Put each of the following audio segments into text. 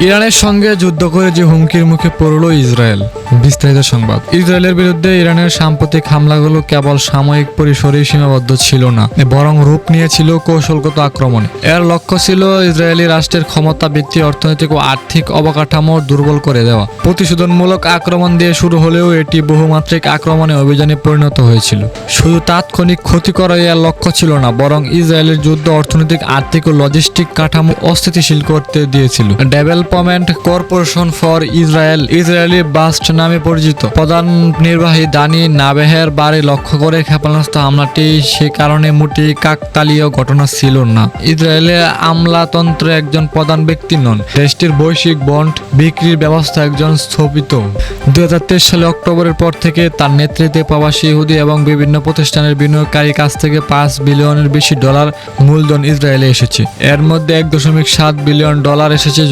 ইরানের সঙ্গে যুদ্ধ করে যে হুমকির মুখে পড়ল ইসরায়েল। বিস্তারিত সংবাদ। ইসরায়েলের বিরুদ্ধে ইরানের সাম্প্রতিক হামলাগুলো কেবল সাময়িক পরিসরেই সীমাবদ্ধ ছিল না, বরং রূপ নিয়েছিল কৌশলগত আক্রমণে। এর লক্ষ্য ছিল ইসরায়েলি রাষ্ট্রের ক্ষমতা ভিত্তি অর্থনৈতিক ও আর্থিক অবকাঠামো দুর্বল করে দেওয়া। প্রতিশোধনমূলক আক্রমণ দিয়ে শুরু হলেও এটি বহুমাত্রিক আক্রমণে অভিযানে পরিণত হয়েছিল। শুধু তাৎক্ষণিক ক্ষতি করাই এর লক্ষ্য ছিল না, বরং ইসরায়েলের যুদ্ধ, অর্থনৈতিক, আর্থিক ও লজিস্টিক কাঠামো অস্থিতিশীল করতে দিয়েছিল। Development corporation for Israel Israeli bast নামে পরিচিত। প্রধান নির্বাহী দানি নাবেহের বাড়ি লক্ষ্য করে ক্ষেপণাস্ত্র হামলাটি সে কারণে মোটেই কাকতালীয় ঘটনা ছিল না। ইসরায়েলের আমলাতন্ত্রে একজন প্রধান ব্যক্তি নন, দেশটির বৈশ্বিক বন্ড বিক্রির ব্যবস্থা একজন স্থপিত। দুই হাজার তেইশ সালে অক্টোবরের পর থেকে তার নেতৃত্বে প্রবাসী ইহুদি এবং বিভিন্ন প্রতিষ্ঠানের বিনিয়োগকারীর কাছ থেকে পাঁচ বিলিয়নের বেশি ডলার মূলধন ইসরায়েলে এসেছে। এর মধ্যে এক দশমিক সাত বিলিয়ন ডলার এসেছে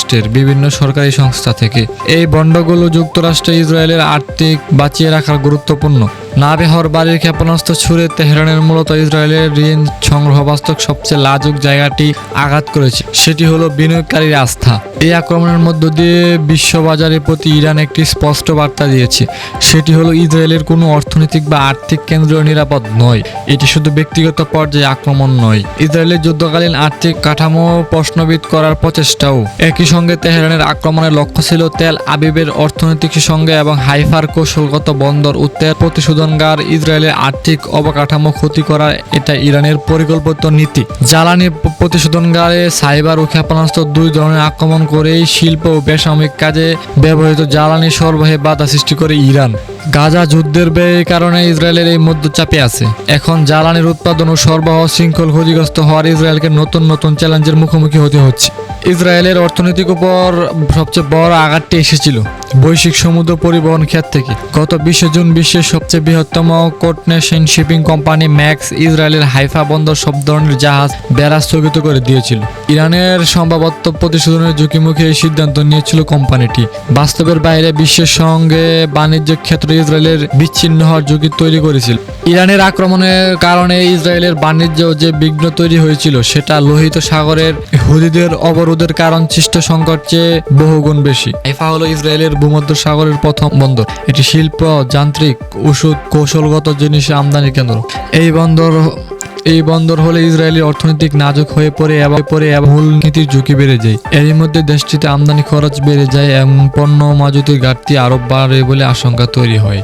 যুক্তরাষ্ট্রের বিভিন্ন সরকারি সংস্থা থেকে। এই বন্ডগুলো যুক্তরাষ্ট্রে, ইসরায়েলের আর্থিক বাঁচিয়ে রাখার গুরুত্বপূর্ণ। নাবেহর বাড়ির ক্ষেপণাস্ত্র ছুড়ে তেহরানের মূলত ইসরায়েলের ঋণ সংগ্রহ বাস্তব সবচেয়ে লাজুক জায়গাটি আঘাত করেছে। সেটি হলো বিনিয়োগকারীর আস্থা। এই আক্রমণের মধ্য দিয়ে বিশ্ববাজারের প্রতি ইরান একটি স্পষ্ট বার্তা দিয়েছে। সেটি হলো ইসরায়েলের কোনো অর্থনৈতিক বা আর্থিক কেন্দ্র নিরাপদ নয়। এটি শুধু ব্যক্তিগত পর্যায়ে আক্রমণ নয়। ইসরায়েলের যুদ্ধকালীন আর্থিক কাঠামো প্রশ্নবিদ করার প্রচেষ্টাও একই সঙ্গে তেহরানের আক্রমণের লক্ষ্য ছিল তেল আবিবের অর্থনৈতিক সঙ্গে এবং হাইফার কৌশলগত বন্দর উত্তর প্রতিশোধনগার ইসরায়েলের আর্থিক অবকাঠামো ক্ষতি করা এটা ইরানের পরিকল্পিত নীতি। জ্বালানি প্রতিশোধনগারে সাইবার ও ক্ষেপণাস্ত্র দুই ধরনের আক্রমণ করেই শিল্প ও বেসামরিক কাজে ব্যবহৃত জ্বালানি সরবরাহে বাধা সৃষ্টি করে ইরান। গাজা যুদ্ধের ব্যয়ের কারণে ইসরায়েলের এই মধ্যচাপে আছে। এখন জ্বালানির উৎপাদন ও সরবরাহ শৃঙ্খল ক্ষতিগ্রস্ত হওয়ার ইসরায়েলকে নতুন নতুন চ্যালেঞ্জের মুখোমুখি হতে হচ্ছে। ইসরায়েলের অর্থনৈতিক উপর সবচেয়ে বড় আঘাতটি এসেছিল। বৈশ্বিক সমুদ্র পরিবহন ক্ষেত্র থেকে গত বিশে জুন বিশ্বের সবচেয়ে বৃহত্তম কোর্টনেশন শিপিং কোম্পানি ম্যাক্স ইসরায়েলের হাইফা বন্দর সব ধরনের জাহাজ বেড়া স্থগিত করে দিয়েছিল। ইরানের সম্ভাব্য প্রতিশোধনের ঝুঁকিমুখে এই সিদ্ধান্ত নিয়েছিল কোম্পানিটি। বাস্তবের বাইরে বিশ্বের সঙ্গে বাণিজ্য ক্ষেত্রে ইসরায়েলের বিচ্ছিন্ন হওয়ার ঝুঁকি তৈরি করেছিল। ইরানের আক্রমণের কারণে ইসরায়েলের বাণিজ্য যে বিঘ্ন তৈরি হয়েছিল, সেটা লোহিত সাগরের হুদিদের অবরোধের কারণ সৃষ্ট সংকট চেয়ে বহুগুণ বেশি। হাইফা হলো ইসরায়েলের ভূমধ্য সাগরের প্রথম বন্দর। এটি শিল্প, যান্ত্রিক, ওষুধ, কৌশলগত জিনিস আমদানি কেন্দ্র। এই বন্দর এই বন্দর হলে ইসরায়েলি অর্থনৈতিক নাজুক হয়ে পড়ে এবং পরে এবং মূলনীতির ঝুঁকি বেড়ে যায়। এরই মধ্যে দেশটিতে আমদানি খরচ বেড়ে যায় এবং পণ্য মজুতির ঘাটতি আরও বাড়ে বলে আশঙ্কা তৈরি হয়।